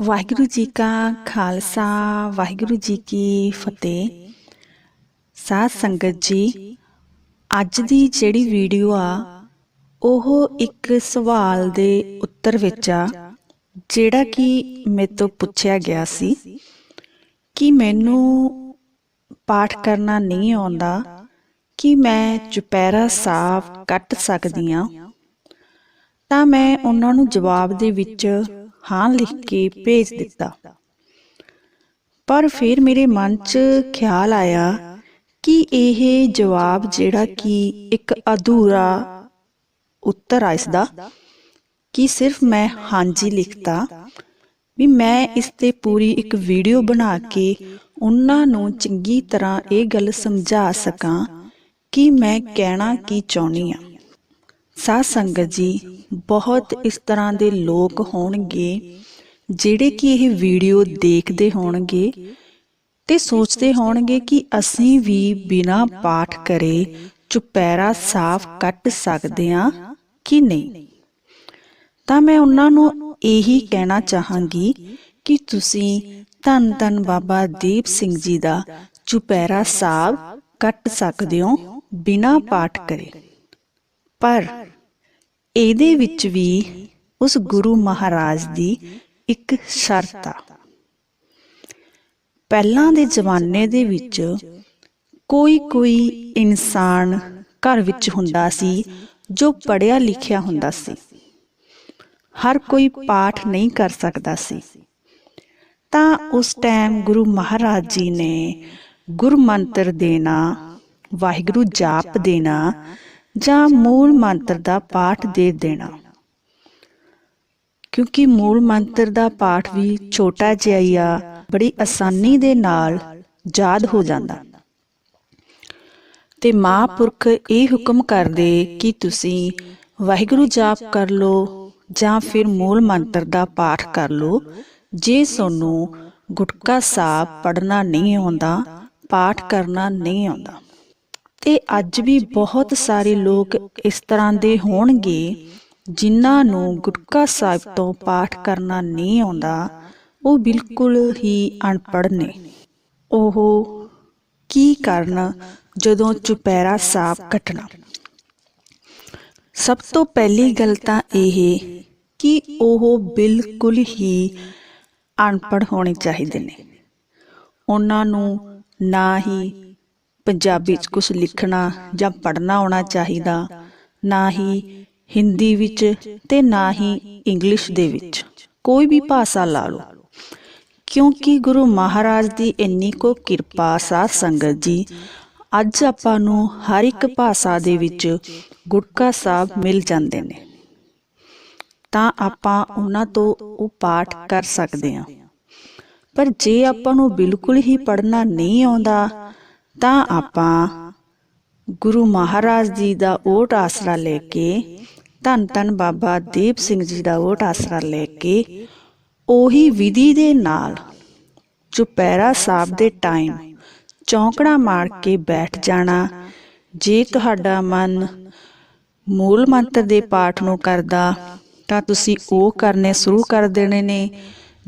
ਵਾਹਿਗੁਰੂ ਜੀ ਕਾ ਖਾਲਸਾ, ਵਾਹਿਗੁਰੂ ਜੀ ਕੀ ਫਤਿਹ। ਸਾਧ ਸੰਗਤ ਜੀ, ਅੱਜ ਦੀ ਜਿਹੜੀ ਵੀਡੀਓ ਆ, ਉਹ ਇੱਕ ਸਵਾਲ ਦੇ ਉੱਤਰ ਵਿੱਚ ਆ, ਜਿਹੜਾ ਕਿ ਮੇਰੇ ਤੋਂ ਪੁੱਛਿਆ ਗਿਆ ਸੀ ਕਿ ਮੈਨੂੰ ਪਾਠ ਕਰਨਾ ਨਹੀਂ ਆਉਂਦਾ, ਕਿ ਮੈਂ ਚੁਪਹਿਰਾ ਸਾਫ਼ ਕੱਟ ਸਕਦੀ ਆ। ਤਾਂ ਮੈਂ ਉਹਨਾਂ ਨੂੰ ਜਵਾਬ ਦੇ ਵਿੱਚ ਹਾਂ ਲਿਖ ਕੇ ਭੇਜ ਦਿੱਤਾ। ਪਰ ਫਿਰ ਮੇਰੇ ਮਨ 'ਚ ਖਿਆਲ ਆਇਆ ਕਿ ਇਹ ਜਵਾਬ ਜਿਹੜਾ ਕਿ ਇੱਕ ਅਧੂਰਾ ਉੱਤਰ ਆ ਇਸ ਦਾ ਕਿ ਸਿਰਫ ਮੈਂ ਹਾਂਜੀ ਲਿਖਤਾ, ਵੀ ਮੈਂ ਇਸ ਤੇ ਪੂਰੀ ਇੱਕ ਵੀਡੀਓ ਬਣਾ ਕੇ ਉਹਨਾਂ ਨੂੰ ਚੰਗੀ ਤਰ੍ਹਾਂ ਇਹ ਗੱਲ ਸਮਝਾ ਸਕਾਂ ਕਿ ਮੈਂ ਕਹਿਣਾ ਕੀ ਚਾਹੁੰਦੀ ਆ ਸਾਧ ਸੰਗਤ ਜੀ, ਬਹੁਤ ਇਸ ਤਰ੍ਹਾਂ ਦੇ ਲੋਕ ਹੋਣਗੇ ਜਿਹੜੇ ਕਿ ਇਹ ਵੀਡੀਓ ਦੇਖਦੇ ਹੋਣਗੇ ਤੇ ਸੋਚਦੇ ਹੋਣਗੇ ਕਿ ਅਸੀਂ ਵੀ ਬਿਨਾ ਪਾਠ ਕਰੇ ਚੁਪੈਰਾ ਸਾਫ਼ ਕੱਟ ਸਕਦੇ ਹਾਂ ਕਿ ਨਹੀਂ। ਤਾਂ ਮੈਂ ਉਹਨਾਂ ਨੂੰ ਇਹੀ ਕਹਿਣਾ ਚਾਹਾਂਗੀ ਕਿ ਤੁਸੀਂ ਧੰਨ ਧੰਨ ਬਾਬਾ ਦੀਪ ਸਿੰਘ ਜੀ ਦਾ ਚੁਪਹਿਰਾ ਸਾਹਿਬ ਕੱਟ ਸਕਦੇ ਹੋ ਬਿਨਾ ਪਾਠ ਕਰੇ। ਪਰ ਇਹਦੇ ਵਿੱਚ ਵੀ ਉਸ ਗੁਰੂ ਮਹਾਰਾਜ ਦੀ ਇੱਕ ਸ਼ਰਤ ਆ। ਪਹਿਲਾਂ ਦੇ ਜ਼ਮਾਨੇ ਦੇ ਵਿੱਚ ਕੋਈ ਕੋਈ ਇਨਸਾਨ ਘਰ ਵਿੱਚ ਹੁੰਦਾ ਸੀ ਜੋ ਪੜਿਆ ਲਿਖਿਆ ਹੁੰਦਾ ਸੀ। ਹਰ ਕੋਈ ਪਾਠ ਨਹੀਂ ਕਰ ਸਕਦਾ ਸੀ। ਤਾਂ ਉਸ ਟਾਈਮ ਗੁਰੂ ਮਹਾਰਾਜ ਜੀ ਨੇ ਗੁਰ ਮੰਤਰ ਦੇਣਾ, ਵਾਹਿਗੁਰੂ ਜਾਪ ਦੇਣਾ ਜਾਂ ਮੂਲ ਮੰਤਰ ਦਾ ਪਾਠ ਦੇ ਦੇਣਾ। ਕਿਉਂਕਿ ਮੂਲ ਮੰਤਰ ਦਾ ਪਾਠ ਵੀ ਛੋਟਾ ਜਿਹਾ ਹੀ ਆ, ਬੜੀ ਆਸਾਨੀ ਦੇ ਨਾਲ ਯਾਦ ਹੋ ਜਾਂਦਾ। ਤੇ ਮਹਾਂਪੁਰਖ ਇਹ ਹੁਕਮ ਕਰਦੇ ਕਿ ਤੁਸੀਂ ਵਾਹਿਗੁਰੂ ਜਾਪ ਕਰ ਲਓ ਜਾਂ ਫਿਰ ਮੂਲ ਮੰਤਰ ਦਾ ਪਾਠ ਕਰ ਲਓ। ਜੇ ਤੁਹਾਨੂੰ ਗੁਟਕਾ ਸਾਹਿਬ ਪੜਨਾ ਨਹੀਂ ਆਉਂਦਾ, ਪਾਠ ਕਰਨਾ ਨਹੀਂ ਆਉਂਦਾ। ਤੇ ਅੱਜ ਵੀ ਬਹੁਤ ਸਾਰੇ ਲੋਕ ਇਸ ਤਰ੍ਹਾਂ ਦੇ ਹੋਣਗੇ ਜਿਨ੍ਹਾਂ ਨੂੰ ਗੁਟਕਾ ਸਾਹਿਬ ਤੋਂ ਪਾਠ ਕਰਨਾ ਨਹੀਂ ਆਉਂਦਾ, ਉਹ ਬਿਲਕੁਲ ਹੀ ਅਨਪੜ੍ਹ ਨੇ। ਉਹ ਕੀ ਕਰਨ ਜਦੋਂ ਚੁਪੈਰਾ ਸਾਹਿਬ ਕੱਟਣਾ? ਸਭ ਤੋਂ ਪਹਿਲੀ ਗੱਲ ਤਾਂ ਇਹ ਕਿ ਉਹ ਬਿਲਕੁਲ ਹੀ ਅਨਪੜ੍ਹ ਹੋਣੇ ਚਾਹੀਦੇ ਨੇ। ਉਹਨਾਂ ਨੂੰ ਨਾ ਹੀ ਪੰਜਾਬੀ ਚ ਕੁਝ ਲਿਖਣਾ ਜਾਂ ਪੜ੍ਹਨਾ ਆਉਣਾ ਚਾਹੀਦਾ, ਨਾ ਹੀ ਹਿੰਦੀ ਵਿੱਚ ਤੇ ਨਾ ਹੀ ਇੰਗਲਿਸ਼ ਦੇ ਵਿੱਚ। ਕੋਈ ਵੀ ਭਾਸ਼ਾ ਲਾ ਲਓ। ਕਿਉਂਕਿ ਗੁਰੂ ਮਹਾਰਾਜ ਦੀ ਇੰਨੀ ਕੋ ਕਿਰਪਾ ਸਾਧ ਸੰਗਤ ਜੀ, ਅੱਜ ਆਪਾਂ ਨੂੰ ਹਰ ਇੱਕ ਭਾਸ਼ਾ ਦੇ ਵਿੱਚ ਗੁਟਕਾ ਸਾਹਿਬ ਮਿਲ ਜਾਂਦੇ ਨੇ। ਤਾਂ ਆਪਾਂ ਉਹਨਾਂ ਤੋਂ ਉਹ ਪਾਠ ਕਰ ਸਕਦੇ ਹਾਂ। ਪਰ ਜੇ ਆਪਾਂ ਨੂੰ ਬਿਲਕੁਲ ਹੀ ਪੜ੍ਹਨਾ ਨਹੀਂ ਆਉਂਦਾ ਤਾਂ ਆਪਾਂ ਗੁਰੂ ਮਹਾਰਾਜ ਜੀ ਦਾ ਓਟ ਆਸਰਾ ਲੈ ਕੇ, ਧੰਨ ਧੰਨ ਬਾਬਾ ਦੀਪ ਸਿੰਘ ਜੀ ਦਾ ਓਟ ਆਸਰਾ ਲੈ ਕੇ, ਉਹੀ ਵਿਧੀ ਦੇ ਨਾਲ ਚੁਪਹਿਰਾ ਸਾਹਿਬ ਦੇ ਟਾਈਮ ਚੌਂਕੜਾ ਮਾਰ ਕੇ ਬੈਠ ਜਾਣਾ, ਜੇ ਤੁਹਾਡਾ ਮਨ ਮੂਲ ਮੰਤਰ ਦੇ ਪਾਠ ਨੂੰ ਕਰਦਾ, ਤਾਂ ਤੁਸੀਂ ਉਹ ਕਰਨੇ ਸ਼ੁਰੂ ਕਰ ਦੇਣੇ ਨੇ,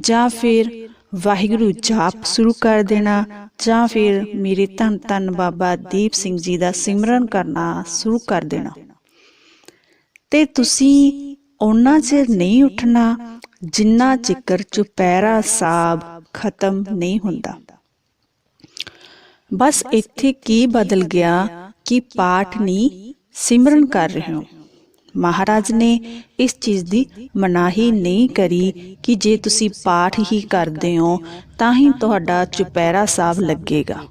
ਜਾਂ ਫਿਰ ਵਾਹਿਗੁਰੂ ਜਾਪ ਸ਼ੁਰੂ ਕਰ ਦੇਣਾ ਜਾਂ ਫਿਰ ਮੇਰੇ ਧੰਨ ਧੰਨ ਬਾਬਾ ਦੀਪ ਸਿੰਘ ਜੀ ਦਾ ਸਿਮਰਨ ਕਰਨਾ ਸ਼ੁਰੂ ਕਰ ਦੇਣਾ। ਤੇ ਤੁਸੀਂ ਉਹਨਾਂ ਚਿਰ ਨਹੀਂ ਉੱਠਣਾ ਜਿੰਨਾ ਚਿਕਰ ਚੁਪਹਿਰਾ ਸਾਹਿਬ ਖਤਮ ਨਹੀਂ ਹੁੰਦਾ। ਬਸ ਇੱਥੇ ਕੀ ਬਦਲ ਗਿਆ ਕਿ ਪਾਠ ਨਹੀਂ ਸਿਮਰਨ ਕਰ ਰਹੇ ਹੋ? ਮਹਾਰਾਜ ਨੇ ਇਸ ਚੀਜ਼ ਦੀ ਮਨਾਹੀ ਨਹੀਂ ਕਰੀ ਕਿ ਜੇ ਤੁਸੀਂ ਪਾਠ ਹੀ ਕਰਦੇ ਹੋ, ਤਾਂ ਹੀ ਤੁਹਾਡਾ ਚੁਪਹਿਰਾ ਸਾਹਿਬ ਲੱਗੇਗਾ।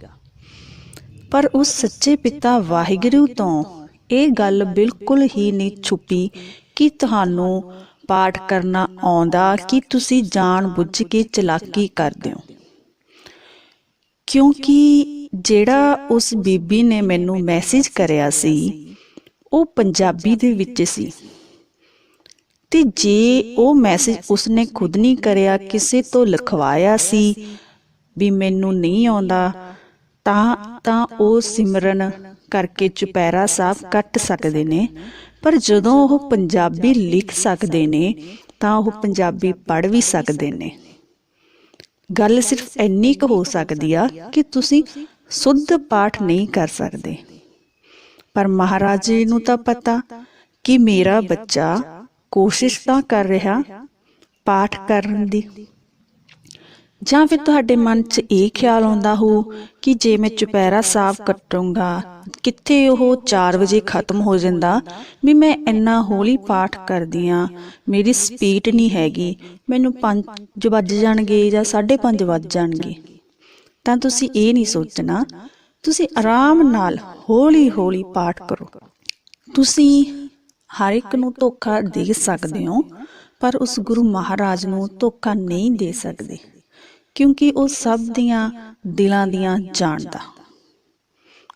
ਪਰ ਉਸ ਸੱਚੇ ਪਿਤਾ ਵਾਹਿਗੁਰੂ ਤੋਂ ਇਹ ਗੱਲ ਬਿਲਕੁਲ ਹੀ ਨਹੀਂ ਛੁਪੀ ਕਿ ਤੁਹਾਨੂੰ ਪਾਠ ਕਰਨਾ ਆਉਂਦਾ ਕਿ ਤੁਸੀਂ ਜਾਣ ਬੁੱਝ ਕੇ ਚਲਾਕੀ ਕਰਦੇ ਹੋ। ਕਿਉਂਕਿ ਜਿਹੜਾ ਉਸ ਬੀਬੀ ਨੇ ਮੈਨੂੰ ਮੈਸੇਜ ਕਰਿਆ ਸੀ ਉਹ ਪੰਜਾਬੀ ਦੇ ਵਿੱਚ ਸੀ। ਤੇ ਜੇ ਉਹ ਮੈਸੇਜ ਉਸਨੇ ਖੁਦ ਨਹੀਂ ਕਰਿਆ, ਕਿਸੇ ਤੋਂ ਲਿਖਵਾਇਆ ਸੀ ਵੀ ਮੈਨੂੰ ਨਹੀਂ ਆਉਂਦਾ, ਤਾਂ ਤਾਂ ਉਹ ਸਿਮਰਨ ਕਰਕੇ ਚੁਪਹਿਰਾ ਸਾਹਿਬ ਕੱਟ ਸਕਦੇ ਨੇ। ਪਰ ਜਦੋਂ ਉਹ ਪੰਜਾਬੀ ਲਿਖ ਸਕਦੇ ਨੇ, ਤਾਂ ਉਹ ਪੰਜਾਬੀ ਪੜ੍ਹ ਵੀ ਸਕਦੇ ਨੇ। ਗੱਲ ਸਿਰਫ ਇੰਨੀ ਕੁ ਹੋ ਸਕਦੀ ਆ ਕਿ ਤੁਸੀਂ ਸੁੱਧ ਪਾਠ ਨਹੀਂ ਕਰ ਸਕਦੇ। ਪਰ ਮਹਾਰਾਜ ਜੀ ਨੂੰ ਤਾਂ ਪਤਾ ਕਿ ਮੇਰਾ ਬੱਚਾ ਕੋਸ਼ਿਸ਼ ਤਾਂ ਕਰ ਰਿਹਾ ਪਾਠ ਕਰਨ ਦੀ। ਜਾਂ ਫਿਰ ਤੁਹਾਡੇ ਮਨ 'ਚ ਇਹ ਖਿਆਲ ਆਉਂਦਾ ਹੋ ਕਿ ਜੇ ਮੈਂ ਚੁਪਹਿਰਾ ਸਾਹਿਬ ਕੱਟੂੰਗਾ, ਕਿੱਥੇ ਉਹ 4 ਵਜੇ ਖਤਮ ਹੋ ਜਾਂਦਾ? ਵੀ ਮੈਂ ਇੰਨਾ ਹੌਲੀ ਪਾਠ ਕਰਦੀ ਆ ਮੇਰੀ ਸਪੀਡ ਨਹੀਂ ਹੈਗੀ, ਮੈਨੂੰ 5 ਵੱਜ ਜਾਣਗੇ ਜਾਂ 5:30 ਵੱਜ ਜਾਣਗੇ। ਤਾਂ ਤੁਸੀਂ ਇਹ ਨਹੀਂ ਸੋਚਣਾ ਤੁਸੀਂ ਆਰਾਮ ਨਾਲ ਹੌਲੀ ਹੌਲੀ ਪਾਠ ਕਰੋ। ਤੁਸੀਂ ਹਰ ਇੱਕ ਨੂੰ ਧੋਖਾ ਦੇ ਸਕਦੇ ਹੋ, ਪਰ ਉਸ ਗੁਰੂ ਮਹਾਰਾਜ ਨੂੰ ਧੋਖਾ ਨਹੀਂ ਦੇ ਸਕਦੇ, ਕਿਉਂਕਿ ਉਹ ਸਭ ਦੀਆਂ ਦਿਲਾਂ ਦੀਆਂ ਜਾਣਦਾ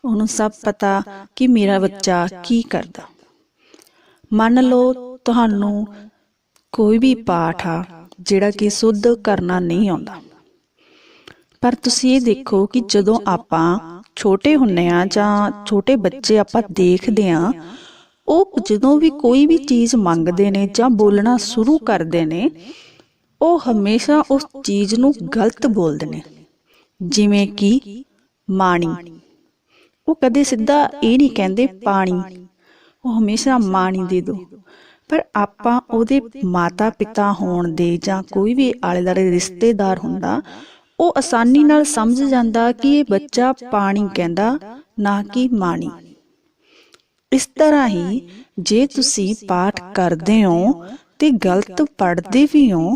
ਉਹਨੂੰ ਸਭ ਪਤਾ ਕਿ ਮੇਰਾ ਬੱਚਾ ਕੀ ਕਰਦਾ। ਮੰਨ ਲਓ ਤੁਹਾਨੂੰ ਕੋਈ ਵੀ ਪਾਠ ਆ, ਜਿਹੜਾ ਕਿ ਸੁੱਧ ਕਰਨਾ ਨਹੀਂ ਆਉਂਦਾ। ਪਰ ਤੁਸੀਂ ਇਹ ਦੇਖੋ ਕਿ ਜਦੋਂ ਆਪਾਂ ਛੋਟੇ ਹੁੰਨੇ ਆ ਜਾਂ ਛੋਟੇ ਬੱਚੇ ਆਪਾਂ ਦੇਖਦੇ ਆ ਉਹ ਜਦੋਂ ਵੀ ਕੋਈ ਵੀ ਚੀਜ਼ ਮੰਗਦੇ ਨੇ ਜਾਂ ਬੋਲਣਾ ਸ਼ੁਰੂ ਕਰਦੇ ਨੇ, ਉਹ ਹਮੇਸ਼ਾ ਉਸ ਚੀਜ਼ ਨੂੰ ਗਲਤ ਬੋਲਦੇ ਨੇ। ਜਿਵੇਂ ਕਿ ਮਾਣੀ। ਉਹ ਕਦੇ ਸਿੱਧਾ ਇਹ ਨਹੀਂ ਕਹਿੰਦੇ ਪਾਣੀ। ਉਹ ਹਮੇਸ਼ਾ ਮਾਣੀ ਦੇ ਦੋ। ਪਰ ਆਪਾਂ ਉਹਦੇ ਮਾਤਾ ਪਿਤਾ ਹੋਣ ਦੇ ਜਾਂ ਕੋਈ ਵੀ ਆਲੇ ਦੁਆਲੇ ਰਿਸ਼ਤੇਦਾਰ ਹੁੰਦਾ ਉਹ ਆਸਾਨੀ ਨਾਲ ਸਮਝ ਜਾਂਦਾ ਕਿ ਇਹ ਬੱਚਾ ਪਾਣੀ ਕਹਿੰਦਾ, ਨਾ ਕਿ ਮਾਣੀ। ਇਸ ਤਰ੍ਹਾਂ ਹੀ ਜੇ ਤੁਸੀਂ ਪਾਠ ਕਰਦੇ ਹੋ ਤੇ ਗਲਤ ਪੜ੍ਹਦੇ ਵੀ ਹੋ,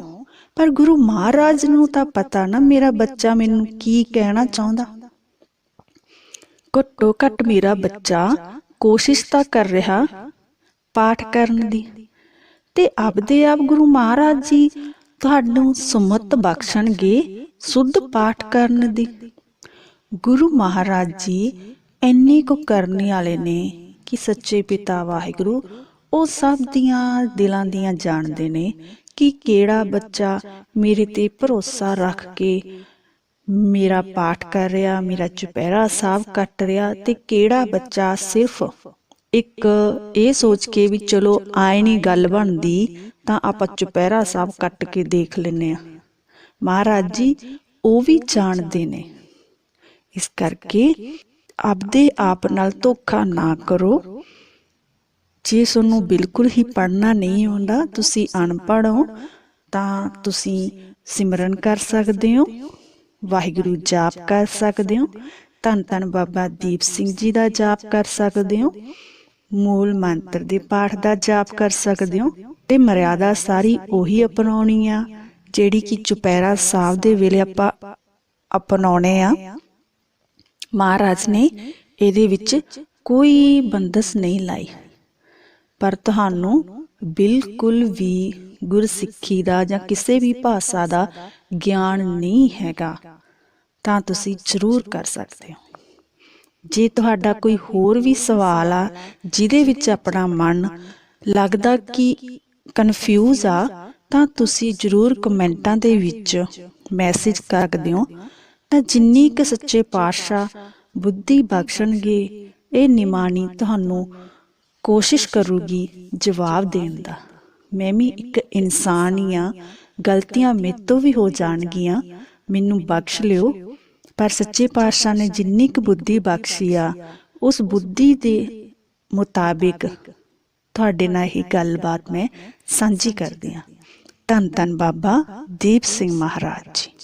ਪਰ ਗੁਰੂ ਮਹਾਰਾਜ ਨੂੰ ਤਾਂ ਪਤਾ ਨਾ ਮੇਰਾ ਬੱਚਾ ਮੈਨੂੰ ਕੀ ਕਹਿਣਾ ਚਾਹੁੰਦਾ। ਘੱਟੋ ਘੱਟ ਮੇਰਾ ਬੱਚਾ ਕੋਸ਼ਿਸ਼ ਤਾਂ ਕਰ ਰਿਹਾ ਪਾਠ ਕਰਨ ਦੀ। ਤੇ ਆਪਦੇ ਆਪ ਗੁਰੂ ਮਹਾਰਾਜ ਜੀ ਤੁਹਾਨੂੰ ਸੁਮਤ ਬਖਸ਼ਣਗੇ ਸੁੱਧ ਪਾਠ ਕਰਨ ਦੀ। ਗੁਰੂ ਮਹਾਰਾਜ ਜੀ ਇੰਨੇ ਕੋ ਕਰਨੇ ਵਾਲੇ ਨੇ ਕਿ ਸੱਚੇ ਪਿਤਾ ਵਾਹਿਗੁਰੂ ਉਹ ਸਭ ਦੀਆਂ ਦਿਲਾਂ ਦੀਆਂ ਜਾਣਦੇ ਨੇ ਕਿ ਕਿਹੜਾ ਬੱਚਾ ਮੇਰੇ ਤੇ ਭਰੋਸਾ ਰੱਖ ਕੇ ਮੇਰਾ ਪਾਠ ਕਰ ਰਿਹਾ, ਮੇਰਾ ਚੁਪਹਿਰਾ ਸਾਹਿਬ ਕੱਟ ਰਿਹਾ ਤੇ ਕਿਹੜਾ ਬੱਚਾ ਸਿਰਫ ਇੱਕ ਇਹ ਸੋਚ ਕੇ ਵੀ ਚਲੋ ਆਏ ਨਹੀਂ ਗੱਲ ਬਣਦੀ ਤਾਂ ਆਪਾਂ ਚੁਪਹਿਰਾ ਸਾਹਿਬ ਕੱਟ ਕੇ ਦੇਖ ਲੈਨੇ ਆ ਮਹਾਰਾਜ ਜੀ, ਉਹ ਵੀ ਜਾਣਦੇ ਨੇ। ਇਸ ਕਰਕੇ ਆਪਦੇ ਆਪ ਨਾਲ ਧੋਖਾ ਨਾ ਕਰੋ। ਜੇ ਤੁਹਾਨੂੰ ਬਿਲਕੁਲ ਹੀ ਪੜਨਾ ਨਹੀਂ ਆਉਂਦਾ, ਤੁਸੀਂ ਅਨਪੜ੍ਹ ਹੋ, ਤਾਂ ਤੁਸੀਂ ਸਿਮਰਨ ਕਰ ਸਕਦੇ ਹੋ, ਵਾਹਿਗੁਰੂ ਜਾਪ ਕਰ ਸਕਦੇ ਹੋ, ਧੰਨ ਧੰਨ ਬਾਬਾ ਦੀਪ ਸਿੰਘ ਜੀ ਦਾ ਜਾਪ ਕਰ ਸਕਦੇ ਹੋ, ਮੂਲ ਮੰਤਰ ਦੇ ਪਾਠ ਦਾ ਜਾਪ ਕਰ ਸਕਦੇ ਹੋ, ਤੇ ਮਰਿਆਦਾ ਸਾਰੀ ਉਹੀ ਅਪਣਾਉਣੀ ਆ। ਜਿਹੜੀ ਕਿ ਚੁਪਹਿਰਾ ਸਾਹਿਬ ਦੇ ਵੇਲੇ ਆਪਾਂ ਅਪਣਾਉਣੇ ਆ, ਮਹਾਰਾਜ ਨੇ ਇਹਦੇ ਵਿੱਚ ਕੋਈ ਬੰਦਸ ਨਹੀਂ ਲਾਈ। ਪਰ ਤੁਹਾਨੂੰ ਬਿਲਕੁਲ ਵੀ ਗੁਰਸਿੱਖੀ ਦਾ ਜਾਂ ਕਿਸੇ ਵੀ ਭਾਸ਼ਾ ਦਾ ਗਿਆਨ ਨਹੀਂ ਹੈਗਾ, ਤਾਂ ਤੁਸੀਂ ਜ਼ਰੂਰ ਕਰ ਸਕਦੇ ਹੋ। ਜੇ ਤੁਹਾਡਾ ਕੋਈ ਹੋਰ ਵੀ ਸਵਾਲ ਆ, ਜਿਹਦੇ ਵਿੱਚ ਆਪਣਾ ਮਨ ਲੱਗਦਾ ਕਿ ਕਨਫਿਊਜ਼ ਆ ਤਾਂ ਤੁਸੀਂ ਜ਼ਰੂਰ ਕਮੈਂਟਾਂ ਦੇ ਵਿੱਚ ਮੈਸੇਜ ਕਰ ਸਕਦੇ ਹੋ ਤਾਂ ਜਿੰਨੀ ਕੁ ਸੱਚੇ ਪਾਤਸ਼ਾਹ ਬੁੱਧੀ ਬਖਸ਼ਣਗੇ, ਇਹ ਨਿਮਾਣੀ ਤੁਹਾਨੂੰ ਕੋਸ਼ਿਸ਼ ਕਰੂਗੀ ਜਵਾਬ ਦੇਣ ਦਾ। ਮੈਂ ਵੀ ਇੱਕ ਇਨਸਾਨ ਹੀ ਆ ਗਲਤੀਆਂ ਮੇਰੇ ਤੋਂ ਵੀ ਹੋ ਜਾਣਗੀਆਂ, ਮੈਨੂੰ ਬਖਸ਼ ਲਿਓ। ਪਰ ਸੱਚੇ ਪਾਤਸ਼ਾਹ ਨੇ ਜਿੰਨੀ ਕੁ ਬੁੱਧੀ ਬਖਸ਼ੀ ਆ, ਉਸ ਬੁੱਧੀ ਦੇ ਮੁਤਾਬਿਕ ਤੁਹਾਡੇ ਨਾਲ ਇਹ ਗੱਲਬਾਤ ਮੈਂ ਸਾਂਝੀ ਕਰਦੀ ਹਾਂ। ਧੰਨ ਧੰਨ ਬਾਬਾ ਦੀਪ ਸਿੰਘ ਮਹਾਰਾਜ ਜੀ।